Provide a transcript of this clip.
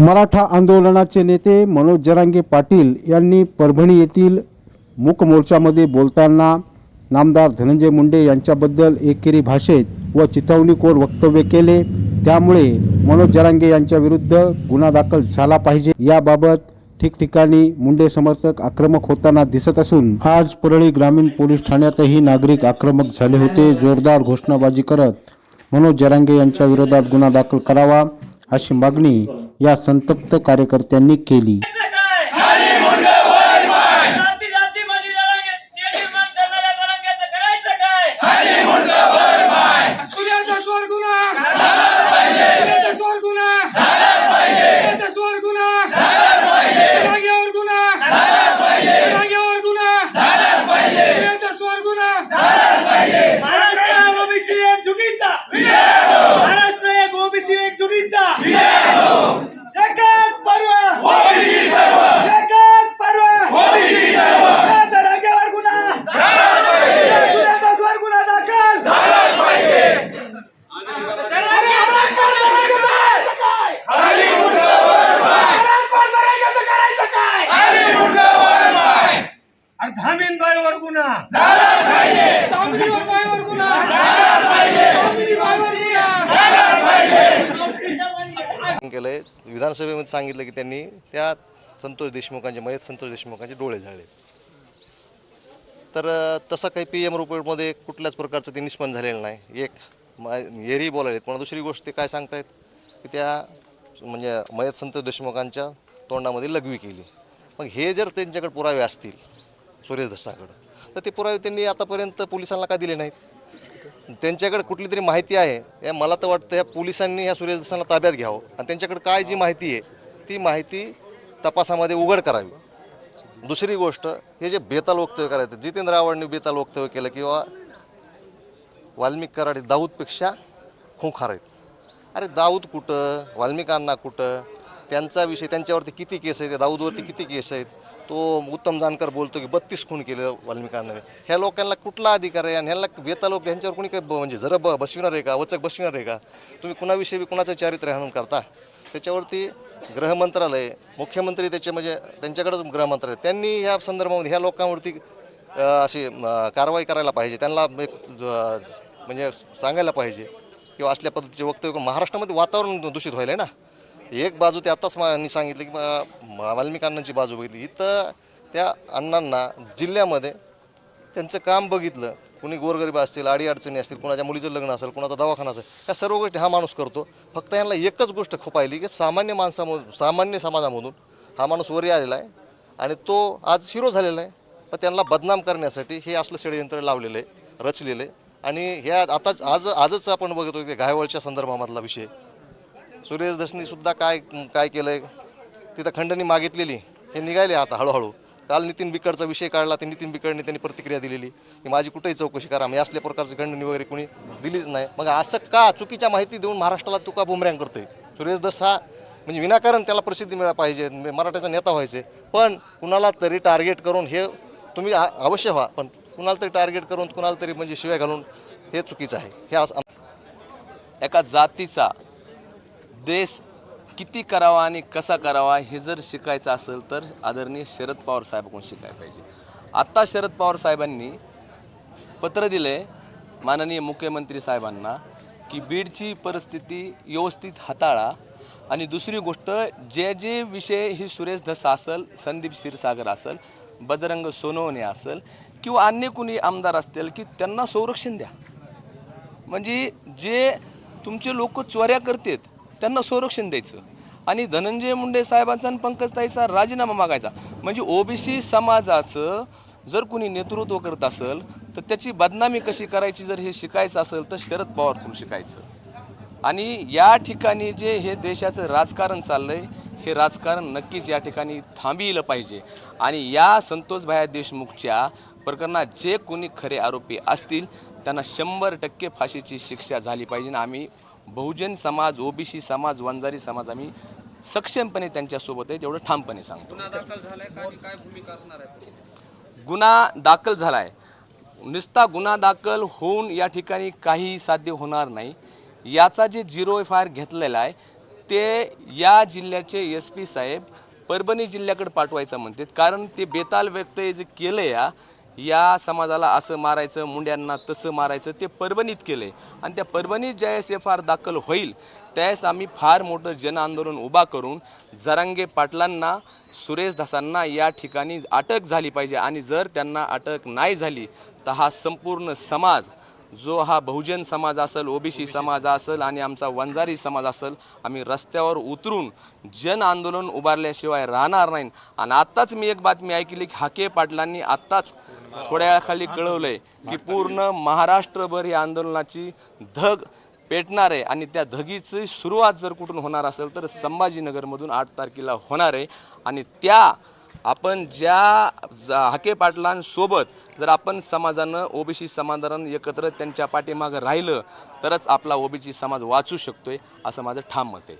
मराठा आंदोलनाचे नेते मनोज जरांगे पाटील यांनी परभणी येथील मूक मोर्चामध्ये बोलताना नामदार धनंजय मुंडे यांच्याबद्दल एकेरी भाषेत व चिथावणीखोर वक्तव्य केले. त्यामुळे मनोज जरांगे यांच्या विरुद्ध गुन्हा दाखल झाला पाहिजे. याबाबत ठिकठिकाणी मुंडे समर्थक आक्रमक होताना दिसत असून आज परळी ग्रामीण पोलीस ठाण्यातही नागरिक आक्रमक झाले होते. जोरदार घोषणाबाजी करत मनोज जरांगे यांच्या विरोधात गुन्हा दाखल करावा अशी मागणी या संतप्त कार्यकर्त्यांनी केली जाती जाती मध्ये जरांगे निर्माण करणाऱ्या जरांग्याचं करायचं काय सूर्याचा स्वर गुन्हा सूर्याचा स्वर गुन्हा सूर्याचा स्वर गुन्हा जागेवर गुन्हा जागेवर गुन्हा सूर्याचा स्वर गुन्हा महाराष्ट्र ओबीसी एक चुकीचा महाराष्ट्र एक ओबीसी एक चुकीचा एकच पर्व एकच पर्व सूर्याचा जागेवर गुन्हा सूर्याचा स्वर गुन्हा दाखल आणि धामीन बाईवर गुन्हा. धामिनीवर बाईवर गुन्हा. धामिनी बाईवर गुन्हा. केलंय. विधानसभेमध्ये सांगितलं की त्यांनी त्या संतोष देशमुखांचे मयत संतोष देशमुखांचे डोळे झाले तर तसं काही पी एम रिपोर्टमध्ये कुठल्याच प्रकारचं ते निष्पन्न झालेलं नाही. एक म एरी बोलायलेत. पण दुसरी गोष्ट ते काय सांगतायत? की त्या म्हणजे मयत संतोष देशमुखांच्या तोंडामध्ये लघवी केली. मग हे जर त्यांच्याकडे पुरावे असतील सुरेश धसाकडं तर ते पुरावे त्यांनी आतापर्यंत पोलिसांना का दिले नाहीत? त्यांच्याकडे कुठली तरी माहिती आहे. या मला तर वाटतं या पोलिसांनी ह्या सुरेश दसांना ताब्यात घ्यावं. आणि त्यांच्याकडे काय जी माहिती आहे ती माहिती तपासामध्ये उघड करावी. दुसरी गोष्ट हे जे बेताल वक्तव्य करायचं जितेंद्र आव्हाडने बेताल वक्तव्य केलं किंवा वाल्मिक कराडे दाऊदपेक्षा खुंखार आहेत. अरे दाऊद कुठं? वाल्मिकांना कुठं? त्यांचा विषय त्यांच्यावरती किती केस आहेत दाऊदवरती किती केस आहेत? तो उत्तम जानकर बोलतो की बत्तीस खून केलं वाल्मिकांना ह्या लोकांना कुठला अधिकार आहे? आणि ह्याला बेता लोक ह्यांच्यावर कोणी काही ब- म्हणजे जरा ब बसविणार आहे का? वचक बसविणार आहे का? तुम्ही कुणाविषयी बी कुणाचं चारित्र्य हनन करता? त्याच्यावरती गृहमंत्रालय मुख्यमंत्री त्याचे म्हणजे त्यांच्याकडंच गृहमंत्रालय त्यांनी ह्या संदर्भामध्ये ह्या लोकांवरती अशी कारवाई करायला पाहिजे. त्यांना एक ज- म्हणजे सांगायला पाहिजे. किंवा असल्या पद्धतीचे वक्तव्य करून महाराष्ट्रामध्ये वातावरण दूषित व्हायला आहे ना? एक बाजू ते आत्ताच मी सांगितलं की म- बाजू बघितली. इथं त्या अण्णांना जिल्ह्यामध्ये त्यांचं काम बघितलं. कुणी गोरगरीब असतील अडीअडचणी असतील कुणाच्या मुलीचं लग्न असेल कुणाचा दवाखाना असेल ह्या सर्व गोष्टी हा माणूस करतो. फक्त यांना एकच गोष्ट खोपायली की सामान्य माणसामधून सामान्य समाजामधून हा माणूस वरी आलेला आहे आणि तो आज हिरो झालेला आहे. पण त्यांना बदनाम करण्यासाठी हे असलं षडयंत्र लावलेलं आहे रचलेलं आहे. आणि ह्या आताच आज आजच आपण बघतो की घायवळच्या संदर्भामधला विषय. सुरेश सुद्धा काय काय केलं आहे तिथं खंडणी मागितलेली. हे निघाले आता हळूहळू. काल नितीन बिकडचा विषय काढला ते नितीन बिकडने त्यांनी प्रतिक्रिया दिलेली. की माझी कुठेही चौकशी करा मी असल्या प्रकारची खंडणी वगैरे कोणी दिलीच नाही. मग असं का चुकीच्या माहिती देऊन महाराष्ट्राला तुका बुमऱ्यांग करतोय? सुरेश दस हा म्हणजे विनाकारण त्याला प्रसिद्धी मिळायला पाहिजे मराठ्याचा नेता व्हायचे. पण कुणाला तरी टार्गेट करून हे तुम्ही अवश्य व्हा पण कुणाला तरी टार्गेट करून कुणाला तरी म्हणजे शिव्या घालून हे चुकीचं आहे. हे असं एका जातीचा देश किती करावा आणि कसा करावा हे जर शिकायचं असेल तर आदरणीय शरद पवार साहेबांकडून शिकायला पाहिजे. आत्ता शरद पवार साहेबांनी पत्र दिले माननीय मुख्यमंत्री साहेबांना की बीडची परिस्थिती व्यवस्थित हाताळा. आणि दुसरी गोष्ट जे जे विषय ही सुरेश धस असेल संदीप क्षीरसागर असेल बजरंग सोनवणे असेल किंवा अन्य कुणी आमदार असतील की त्यांना संरक्षण द्या. म्हणजे जे तुमचे लोक चोऱ्या करतात त्यांना संरक्षण द्यायचं. आणि धनंजय मुंडे साहेबांचा आणि पंकजताईचा राजीनामा मागायचा. म्हणजे ओबीसी समाजाचं जर कुणी नेतृत्व करत असेल तर त्याची बदनामी कशी करायची जर हे शिकायचं असेल तर शरद पवारकडून शिकायचं. आणि या ठिकाणी जे हे देशाचं राजकारण चाललंय हे राजकारण नक्कीच या ठिकाणी थांबिलं पाहिजे. आणि या संतोषभाया देशमुखच्या प्रकरणात जे कोणी खरे आरोपी असतील त्यांना शंभर टक्के फाशीची शिक्षा झाली पाहिजे. आणि आम्ही बहुजन समाज ओबीसी समाज वंजारी समाज आम्ही सक्षमपणे त्यांच्यासोबत आहे तेवढं ठामपणे सांगतो. गुन्हा दाखल झालाय नुसता गुन्हा दाखल होऊन या ठिकाणी काही साध्य होणार नाही. याचा जे झिरो एफ आय आर घेतलेला आहे ते या जिल्ह्याचे एस पी साहेब परभणी जिल्ह्याकडे पाठवायचं म्हणतात. कारण ते बेताल व्यक्त जे केलं या या समाजाला असं मारायचं मुंड्यांना तसं मारायचं ते परभणीत केलं आहे आणि त्या परभणीत ज्यावेळेस एफ आर दाखल होईल त्यावेळेस आम्ही फार मोठं जन आंदोलन उभा करून जरांगे पाटलांना सुरेश धसांना या ठिकाणी अटक झाली पाहिजे. आणि जर त्यांना अटक नाही झाली तर हा संपूर्ण समाज जो हा बहुजन समाज असेल ओबीसी समाज असेल आणि आमचा वंजारी समाज असेल आम्ही रस्त्यावर उतरून जन आंदोलन उभारल्याशिवाय राहणार नाही. आणि आत्ताच मी एक बातमी ऐकली की हाके पाटलांनी आत्ताच थोड्या वेळाखाली कळवलंय की पूर्ण महाराष्ट्रभर या आंदोलनाची धग पेटणार आहे आणि त्या धगीची सुरुवात जर कुठून होणार असेल तर संभाजीनगरमधून आठ तारखेला होणार आहे. आणि त्या आपण ज्या हके हाके पाटलांसोबत जर आपण समाजानं ओबीसी समाजानं एकत्र त्यांच्या पाठीमागं राहिलं तरच आपला ओबीसी समाज वाचू शकतोय असं माझं ठाम मत आहे.